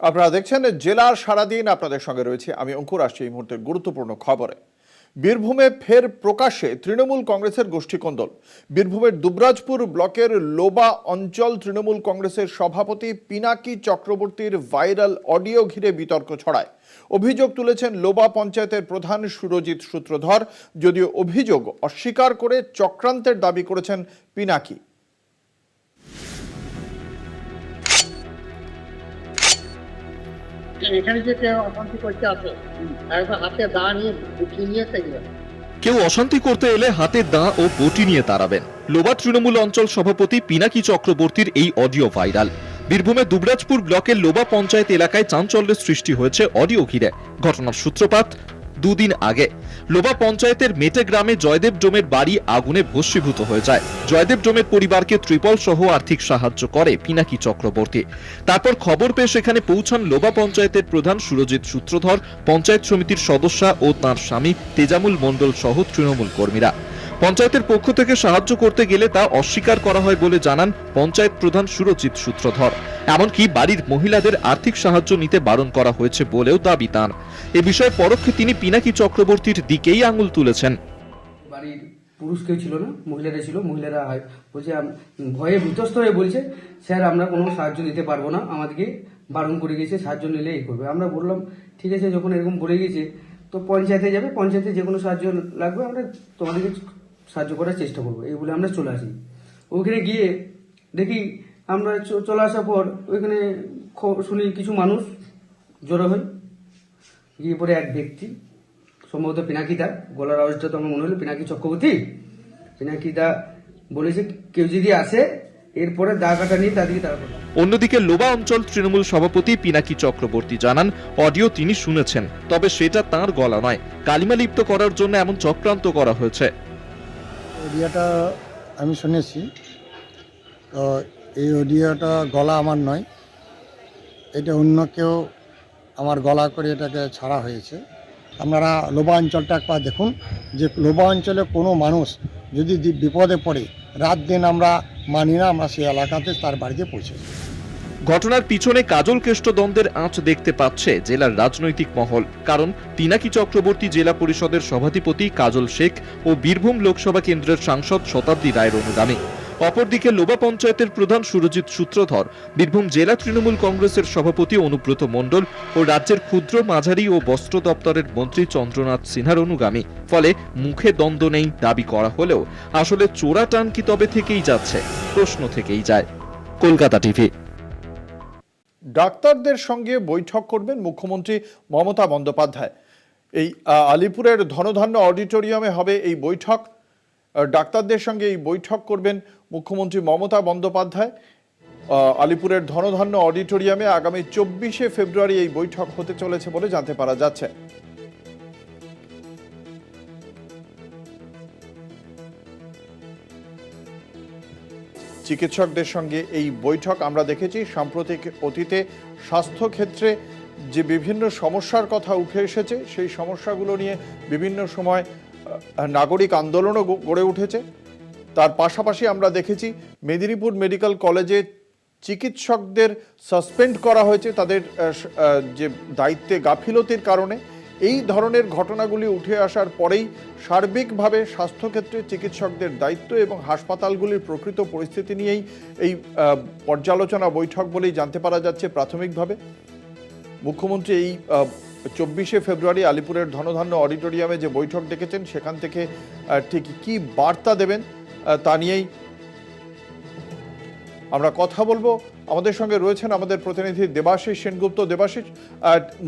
আপনারা দেখছেন জেলার সারাদিন আপনাদের সঙ্গে রয়েছে আমি অঙ্কুর, আসছি এই মুহূর্তের গুরুত্বপূর্ণ খবরে। বীরভূমে ফের প্রকাশ্যে তৃণমূল কংগ্রেসের গোষ্ঠীকন্দল। বীরভূমের দুবরাজপুর ব্লকের লোবা অঞ্চল তৃণমূল কংগ্রেসের সভাপতি পিনাকি চক্রবর্তীর ভাইরাল অডিও ঘিরে বিতর্ক ছড়ায়। অভিযোগ তুলেছেন লোবা পঞ্চায়েতের প্রধান সুরজিৎ সূত্রধর। যদিও অভিযোগ অস্বীকার করে চক্রান্তের দাবি করেছেন পিনাকি। এখানে যে কেউ অশান্তি করতে আসে হাতে দা নিয়ে উঠিয়ে নিয়ে থেকে কেউ অশান্তি করতে এলে হাতে দাঁ ও বটি নিয়ে তাড়াবেন। লোবা তৃণমূল অঞ্চল সভাপতি পিনাকি চক্রবর্তীর এই অডিও ভাইরাল। বীরভূমে দুবরাজপুর ব্লকের লোবা পঞ্চায়েত এলাকায় চাঞ্চল্যের সৃষ্টি হয়েছে অডিও ঘিরে। ঘটনার সূত্রপাত দুদিন আগে। লোবা পঞ্চায়েতের মেটে গ্রামে জয়দেব ডোমের বাড়ি আগুনে ভস্মীভূত হয়ে যায়। জয়দেব ডোমের পরিবারকে ত্রিপল সহ আর্থিক সাহায্য করে পিনাকি চক্রবর্তী। তারপর খবর পেয়ে সেখানে পৌঁছান লোবা পঞ্চায়েতের প্রধান সুরজিৎ সূত্রধর, পঞ্চায়েত সমিতির সদস্যা ও তাঁর স্বামী তেজামুল মণ্ডল সহ তৃণমূল কর্মীরা। পঞ্চায়েতের পক্ষ থেকে সাহায্য করতে গেলে তা অস্বীকার করা হয় বলে জানান পঞ্চায়েত প্রধান সুরজিৎ সূত্রধর। এমনকি বাড়ির মহিলাদের আর্থিক সাহায্য নিতে বারণ করা হয়েছে বলেও দাবি তাঁর। এ বিষয়ে পরোক্ষে তিনি পিনাকি চক্রবর্তীর দিকেই আঙুল তুলেছেন। বাড়ির পুরুষ কেউ ছিল না, মহিলারা ছিল, মহিলারা বলছে ভয়ে বিতস্ত হয়ে বলছে, স্যার, আমরা কোনো সাহায্য দিতে পারব না, আমাদেরকে বারণ করে গেছে সাহায্য নিলে এই করবে। আমরা বললাম, ঠিক আছে, যখন এরকম বলে গেছে তো পঞ্চায়েতে যাবে, পঞ্চায়েতে যে কোনো সাহায্য লাগবে, আমরা তোমাদেরকে সাহায্য করার চেষ্টা করব, এই বলে আমরা চলে আসি। ওইখানে গিয়ে দেখি আমরা চলে আসার পর ওইখানে শুনি কিছু মানুষ জড়ো হয় গিয়ে পরে এক ব্যক্তি, সম্ভবত পিনাকিদা গলার আওয়াজটা তো আমার মনে হলো পিনাকি চক্রবর্তী। পিনাকিদা বলেছে, কেউ যদি আসে, এরপরে দা কাটা নিয়ে তাদেরকে তারা অন্যদিকে লোবা অঞ্চল তৃণমূল সভাপতি পিনাকি চক্রবর্তী জানান, অডিও তিনি শুনেছেন, তবে সেটা তার গলা নয়। কালিমা লিপ্ত করার জন্য এমন চক্রান্ত করা হয়েছে। অডিওটা আমি শুনেছি। তো এই অডিওটা গলা আমার নয়। এটা অন্য কেউ আমার গলা করে এটাকে ছাড়া হয়েছে। আপনারা লোবা অঞ্চলটা একবার দেখুন, যে লোবা অঞ্চলে কোনো মানুষ যদি বিপদে পড়ে, রাত দিন আমরা মানি না, আমরা সেই এলাকাতে তার বাড়িতে পৌঁছে। ঘটনার পিছনে কাজল কেষ্ট দ্বন্দ্বের আঁচ দেখতে পাচ্ছে জেলার রাজনৈতিক মহল। কারণ পিনাকি চক্রবর্তী জেলা পরিষদের সভাধিপতি কাজল শেখ ও বীরভূম লোকসভা কেন্দ্রের সাংসদ শতাব্দী রায়ের অনুগামী। অপরদিকে লোবা পঞ্চায়েতের প্রধান সুরজিৎ সূত্রধর, বীরভূম জেলা তৃণমূল কংগ্রেসের সভাপতি অনুব্রত মণ্ডল ও রাজ্যের ক্ষুদ্র মাঝারি ও বস্ত্র দপ্তরের মন্ত্রী চন্দ্রনাথ সিনহার অনুগামী। ফলে মুখে দ্বন্দ্ব নেই দাবি করা হলেও, আসলে চোরা টান কি তবে থেকেই যাচ্ছে? প্রশ্ন থেকেই যায়। কলকাতা টিভি। ডাক্তারদের সঙ্গে বৈঠক করবেন মুখ্যমন্ত্রী মমতা বন্দ্যোপাধ্যায়। এই আলিপুরের ধনধান্য অডিটোরিয়ামে হবে এই বৈঠক। ডাক্তারদের সঙ্গে এই বৈঠক করবেন মুখ্যমন্ত্রী মমতা বন্দ্যোপাধ্যায়। আলিপুরের ধনধান্য অডিটোরিয়ামে আগামী চব্বিশে ফেব্রুয়ারি এই বৈঠক হতে চলেছে বলে জানতে পারা যাচ্ছে। চিকিৎসকদের সঙ্গে এই বৈঠক আমরা দেখেছি। সাম্প্রতিক অতীতে স্বাস্থ্যক্ষেত্রে যে বিভিন্ন সমস্যার কথা উঠে এসেছে, সেই সমস্যাগুলো নিয়ে বিভিন্ন সময় নাগরিক আন্দোলনও গড়ে উঠেছে। তার পাশাপাশি আমরা দেখেছি মেদিনীপুর মেডিকেল কলেজে চিকিৎসকদের সাসপেন্ড করা হয়েছে। তাদের যে দায়িত্বে গাফিলতির কারণে এই ধরনের ঘটনাগুলি উঠে আসার পরেই সার্বিকভাবে স্বাস্থ্যক্ষেত্রে চিকিৎসকদের দায়িত্ব এবং হাসপাতালগুলির প্রকৃত পরিস্থিতি নিয়েই এই পর্যালোচনা বৈঠক বলেই জানতে পারা যাচ্ছে প্রাথমিকভাবে। মুখ্যমন্ত্রী এই চব্বিশে ফেব্রুয়ারি আলিপুরের ধনধান্য অডিটোরিয়ামে যে বৈঠক ডেকেছেন, সেখান থেকে ঠিক কি বার্তা দেবেন তা নিয়েই আমরা কথা বলব। আমাদের সঙ্গে রয়েছেন আমাদের প্রতিনিধি দেবাশিস সেনগুপ্ত। দেবাশিস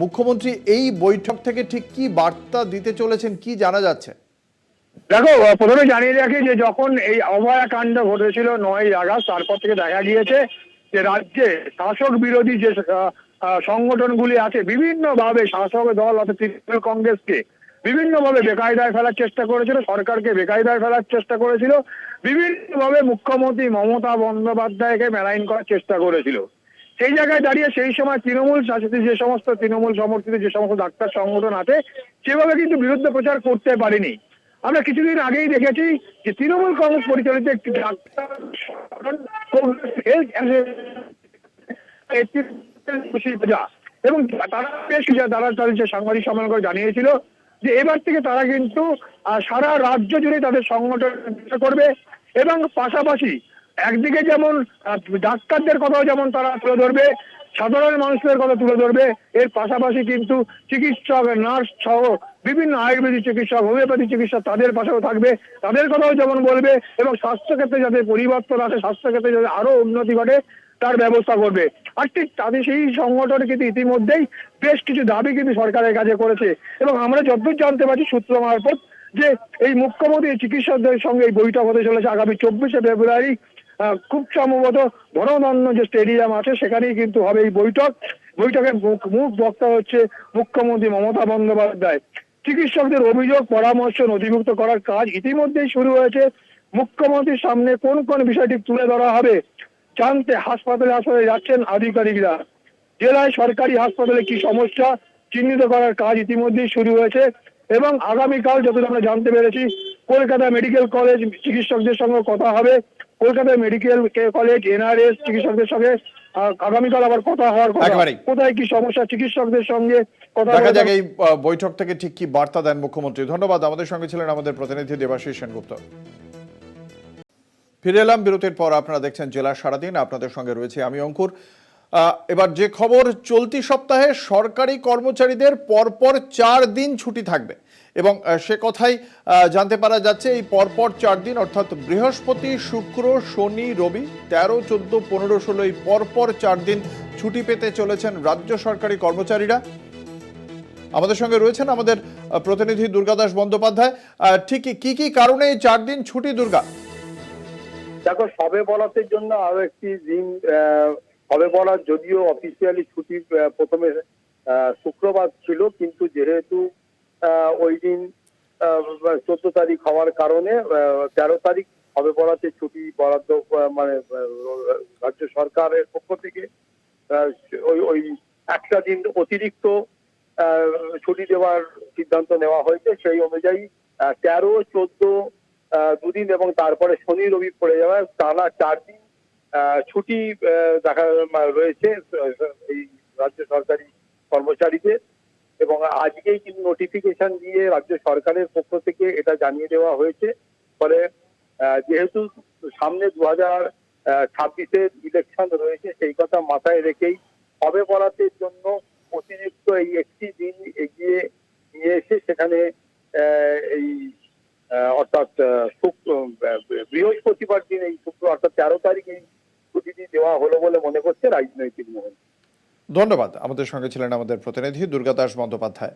মুখ্যমন্ত্রী এই বৈঠক থেকে ঠিক কি বার্তা দিতে চলেছেন, কি জানা যাচ্ছে? দেখো প্রথমে জানিয়ে রাখি যে যখন এই অভয়া কাণ্ড ঘটেছিল নয় আগস্ট, তারপর থেকে দেখা গিয়েছে যে রাজ্যে শাসক বিরোধী যে সংগঠনগুলি আছে, বিভিন্নভাবে শাসক দল অর্থাৎ তৃণমূল কংগ্রেসকে বিভিন্ন ভাবে বেকায়দায় ফেলার চেষ্টা করেছিল, সরকারকে বেকায়দায় ফেলার চেষ্টা করেছিল বিভিন্ন ভাবে মুখ্যমন্ত্রী মমতা বন্দ্যোপাধ্যায়কে মেলাইন করার চেষ্টা করেছিল। সেই জায়গায় দাঁড়িয়ে সেই সময় তৃণমূল শাসিত, যে সমস্ত তৃণমূল সমর্থিত, যে সমস্ত ডাক্তার সংগঠন আছে, সেভাবে কিন্তু বিরুদ্ধে প্রচার করতে পারেনি। আমরা কিছুদিন আগেই দেখেছি যে তৃণমূল কংগ্রেস পরিচালিত একটি ডাক্তার এবং তারা বেশ কিছু তারা তাদের সাংবাদিক সম্মেলন করে জানিয়েছিল যে এবার থেকে তারা কিন্তু সারা রাজ্য জুড়ে তাদের সংগঠন করবে এবং পাশাপাশি একদিকে যেমন ডাক্তারদের কথাও যেমন তারা তুলে ধরবে, সাধারণ মানুষদের কথা তুলে ধরবে, এর পাশাপাশি কিন্তু চিকিৎসক, নার্স সহ বিভিন্ন আয়ুর্বেদিক চিকিৎসক, হোমিওপ্যাথি চিকিৎসক তাদের পাশেও থাকবে, তাদের কথাও যেমন বলবে এবং স্বাস্থ্যক্ষেত্রে যাতে পরিবর্তন আসে, স্বাস্থ্যক্ষেত্রে যাতে আরও উন্নতি ঘটে, তার ব্যবস্থা করবে। আর তাদের সেই সংগঠন কিন্তু ইতিমধ্যেই বেশ কিছু দাবি কিন্তু সরকারের কাছে করেছে। এবং আমরা যতদূর জানতে পারছি, সূত্র মারফত যে এই মুখ্যমন্ত্রী চিকিৎসকদের সঙ্গে এই বৈঠক হতে চলেছে আগামী চব্বিশে ফেব্রুয়ারি। খুব সম্ভবত বনদন্ন যে স্টেডিয়াম আছে, সেখানেই কিন্তু হবে এই বৈঠক। বৈঠকের মুখ বক্তা হচ্ছে মুখ্যমন্ত্রী মমতা বন্দ্যোপাধ্যায়। চিকিৎসকদের অভিযোগ, পরামর্শ, নথিভুক্ত করার কাজ ইতিমধ্যেই শুরু হয়েছে। মুখ্যমন্ত্রীর সামনে কোন কোন বিষয়টি তুলে ধরা হবে জানতে হাসপাতালে হাসপাতালে যাচ্ছেন আধিকারিকরা। জেলায় সরকারি হাসপাতালে কি সমস্যা চিহ্নিত করার কাজ ইতিমধ্যেই শুরু হয়েছে এবং আগামীকাল যতটা আমরা জানতে পেরেছি কলকাতা মেডিকেল কলেজ চিকিৎসকদের সঙ্গে কথা হবে। কলকাতা মেডিকেল কলেজ এনআরএস চিকিৎসকদের সঙ্গে আগামীকাল আবার কথা হওয়ার কথা। কোথায় কি সমস্যা চিকিৎসকদের সঙ্গে কথা দেখা যাক এই বৈঠক থেকে ঠিক কি বার্তা দেন মুখ্যমন্ত্রী। ধন্যবাদ। আমাদের সঙ্গে ছিলেন আমাদের প্রতিনিধি দেবাশিস সেনগুপ্ত। ফিরে এলাম বিরতির পর আপনারা দেখছেন জেলা সারাদিন। আপনাদের সঙ্গে রয়েছে আমি অঙ্কুর। এবার যে খবর চলতি সপ্তাহে সরকারি কর্মচারীদের পরপর চার দিন ছুটি থাকবে এবং সে কথাই জানতে পারা যাচ্ছে এই পরপর চার দিন অর্থাৎ বৃহস্পতি শুক্র শনি রবি তেরো চোদ্দ পনেরো ষোলো এই পরপর চার দিন ছুটি পেতে চলেছেন রাজ্য সরকারি কর্মচারীরা। আমাদের সঙ্গে রয়েছেন আমাদের প্রতিনিধি দুর্গাদাস বন্দ্যোপাধ্যায়। আহ, ঠিক কি কি কারণে এই চার দিন ছুটি দুর্গা? দেখো, সবে বরাতের জন্য আরও একটি দিন সবে বরাত যদিও অফিসিয়ালি ছুটি প্রথমে শুক্রবার ছিল, কিন্তু যেহেতু ওই দিন চোদ্দ তারিখ হওয়ার কারণে তেরো তারিখ সবে বরাতে ছুটি বরাদ্দ মানে রাজ্য সরকারের পক্ষ থেকে ওই ওই একটা দিন অতিরিক্ত ছুটি দেওয়ার সিদ্ধান্ত নেওয়া হয়েছে। সেই অনুযায়ী তেরো, চোদ্দ দুদিন এবং তারপরে শনি রবি পড়ে যাওয়ায় টানা চার দিন ছুটি দেখা রয়েছে এই রাজ্য সরকারি কর্মচারীদের। এবং আজকেই কিন্তু নোটিফিকেশন দিয়ে রাজ্য সরকারের পক্ষ থেকে এটা জানিয়ে দেওয়া হয়েছে। ফলে যেহেতু সামনে দু হাজার ছাব্বিশের ইলেকশন রয়েছে, সেই কথা মাথায় রেখেই হবে বরাতের জন্য অতিরিক্ত এই একটি দিন এগিয়ে নিয়ে এসে সেখানে এই অর্থাৎ বৃহস্পতিবার দিন এই শুক্র, অর্থাৎ তেরো তারিখ এই ছুটিটি দেওয়া হলো বলে মনে করছে রাজনৈতিক মহল। ধন্যবাদ। আমাদের সঙ্গে ছিলেন আমাদের প্রতিনিধি দুর্গাদাস বন্দ্যোপাধ্যায়।